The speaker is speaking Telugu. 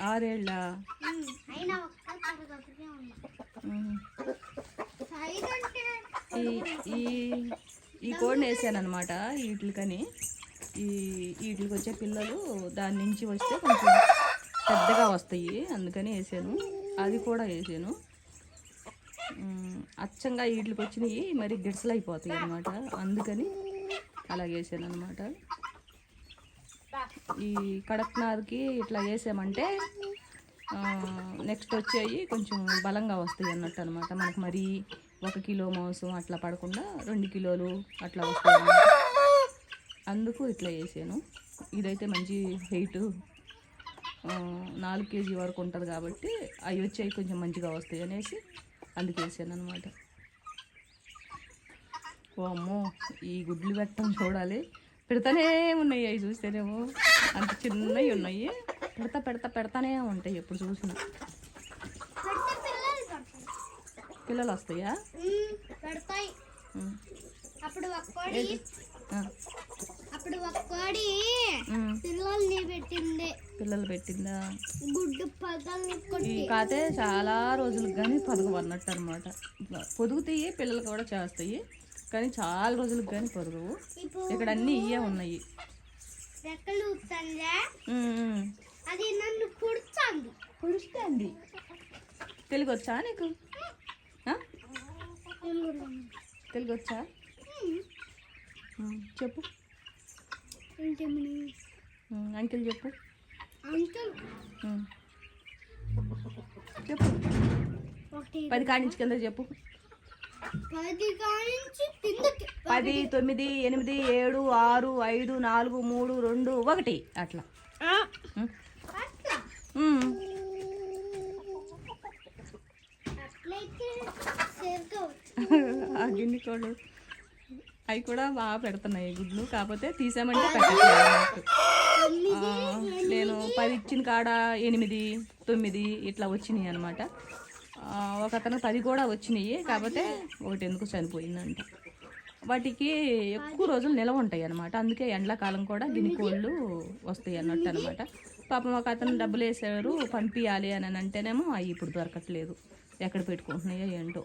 ఆరేళ్ళ? ఈ ఈ ఈ కోడిని వేసాను అనమాట వీటికని ఈ వీటికి వచ్చే పిల్లలు దాని నుంచి వస్తే కొంచెం పెద్దగా వస్తాయి అందుకని వేసాను. అది కూడా వేసాను. అచ్చంగా వీటికి వచ్చినాయి మరి గిడ్సలు అయిపోతాయి అనమాట అందుకని అలా వేసాను అనమాట ఈ కడక్నాథ్కి ఇట్లా వేసామంటే నెక్స్ట్ వచ్చేవి కొంచెం బలంగా వస్తాయి అన్నట్టు అనమాట మనకు మరి ఒక కిలో మాంసం అట్లా పడకుండా రెండు కిలోలు అట్లా వస్తాయి అందుకు ఇట్లా వేసాను. ఇదైతే మంచి వెయిట్ నాలుగు కేజీ వరకు ఉంటుంది కాబట్టి అవి వచ్చేవి కొంచెం మంచిగా వస్తాయి అనేసి అందుకు వేసాను అనమాట ఓ అమ్మో ఈ గుడ్లు పెట్టడం చూడాలి. పెడతానే ఉన్నాయి అవి చూస్తేనేమో. అంత చిన్నవి ఉన్నాయి. పెడతా పెడతా పెడతానే ఉంటాయి ఎప్పుడు చూసినా. పిల్లలు వస్తాయా. అప్పుడు ఒక్కోడి. అప్పుడు. పిల్లల్ని పెట్టింది. పిల్లలు పెట్టిందా? గుడ్డు కాతే చాలా రోజులకు కానీ పొదగవు అన్నట్టు అనమాట పొదుగుతాయి పిల్లలు కూడా చేస్తాయి. కానీ చాలా రోజులకు కానీ ఇప్పుడు ఇక్కడ అన్నీ ఇవే ఉన్నాయి. అది నన్ను పుడుతుంది పొడుస్తుంది. తెలుగు వచ్చా నీకు? తెలుగు. వచ్చా చెప్పు. అంకిల్ చెప్పు. అంకుల్. చెప్పు. పది కాడి నుంచి కింద చెప్పు. పది తొమ్మిది ఎనిమిది ఏడు ఆరు ఐదు నాలుగు మూడు రెండు ఒకటి. అట్లా. గిన్నె కోళ్ళు అవి కూడా బాగా పెడుతున్నాయి గుడ్లు. కాకపోతే తీసామంటే నేను పది ఇచ్చిన కాడ ఎనిమిది తొమ్మిది ఇట్లా వచ్చినాయి అనమాట ఒక అతను పది కూడా వచ్చినాయి కాకపోతే ఒకటి ఎందుకు చనిపోయిందంట. వాటికి ఎక్కువ రోజులు నిలవ ఉంటాయి అనమాట అందుకే ఎండాకాలం కూడా గిన్నె కోళ్ళు వస్తాయి అన్నట్టు అనమాట పాపం ఒక అతను డబ్బులు వేసారు పంపించాలి అని అంటేనేమో అవి ఇప్పుడు దొరకట్లేదు. ఎక్కడ పెట్టుకుంటున్నాయో ఏంటో.